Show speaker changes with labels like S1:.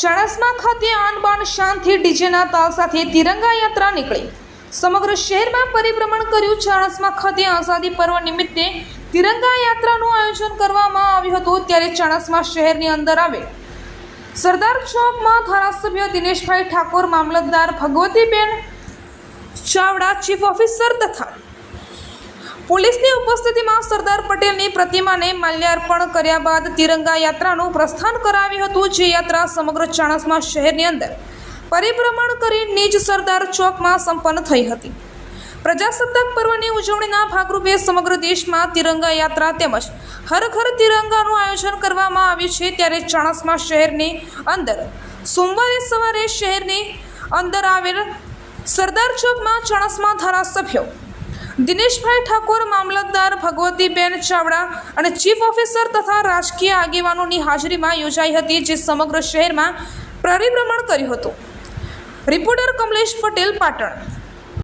S1: ચાણસ્મા ખાતે આનબાન શાનથી ડીજેના તાલ સાથે તિરંગા યાત્રા નીકળી. સમગ્ર શહેરમાં પરિભ્રમણ કર્યું ચાણસ્મા ખાતે આઝાદી પર્વ નિમિત્તે તિરંગા યાત્રાનું આયોજન કરવામાં આવ્યું હતું ત્યારે ચાણસ્મા શહેરની અંદર આવેલ સરદાર ચોકમાં ધારાસભ્ય દિનેશભાઈ ઠાકોર, મામલતદાર ભગવતીબેન ચાવડા, ચીફ ઓફિસર તથા પોલીસની ઉપસ્થિતિમાં સરદાર પટેલની પ્રતિમાને માલ્યાર્પણ કર્યા બાદ તિરંગા યાત્રાનું પ્રસ્થાન કરાવ્યું હતું, જે યાત્રા સમગ્ર ચાણસમા શહેરની અંદર પરિભ્રમણ કરી નિજ સરદાર ચોકમાં સંપન્ન થઈ હતી. પ્રજાસત્તાક પર્વની ઉજવણીના ભાગરૂપે સમગ્ર દેશમાં તિરંગા યાત્રા તેમજ હર ઘર તિરંગાનું આયોજન કરવામાં આવ્યું છે, ત્યારે ચાણસમા શહેરની અંદર સોમવારે સવારે શહેરની અંદર આવેલ સરદાર ચોકમાં ચાણસમા ધારાસભ્યો દિનેશભાઈ ઠાકોર, મામલતદાર ભગવતીબેન ચાવડા અને ચીફ ઓફિસર તથા રાજકીય આગેવાનોની હાજરીમાં યોજાઈ હતી, જે સમગ્ર શહેરમાં પરિભ્રમણ કર્યું હતું. રિપોર્ટર કમલેશ પટેલ, પાટણ.